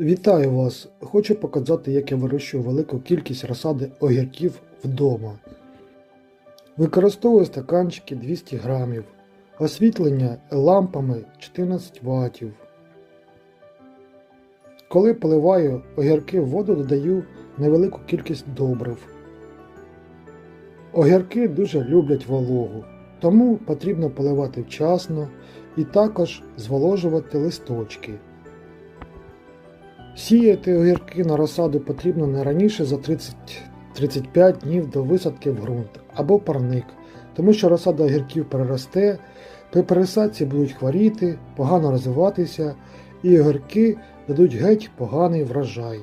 Вітаю вас! Хочу показати, як я вирощую велику кількість розсади огірків вдома. Використовую стаканчики 200 грамів, освітлення лампами 14 Вт. Коли поливаю огірки в воду, додаю невелику кількість добрив. Огірки дуже люблять вологу, тому потрібно поливати вчасно і також зволожувати листочки. Сіяти огірки на розсаду потрібно не раніше за 30-35 днів до висадки в ґрунт або парник, тому що розсада огірків переросте, при пересадці будуть хворіти, погано розвиватися і огірки дадуть геть поганий врожай.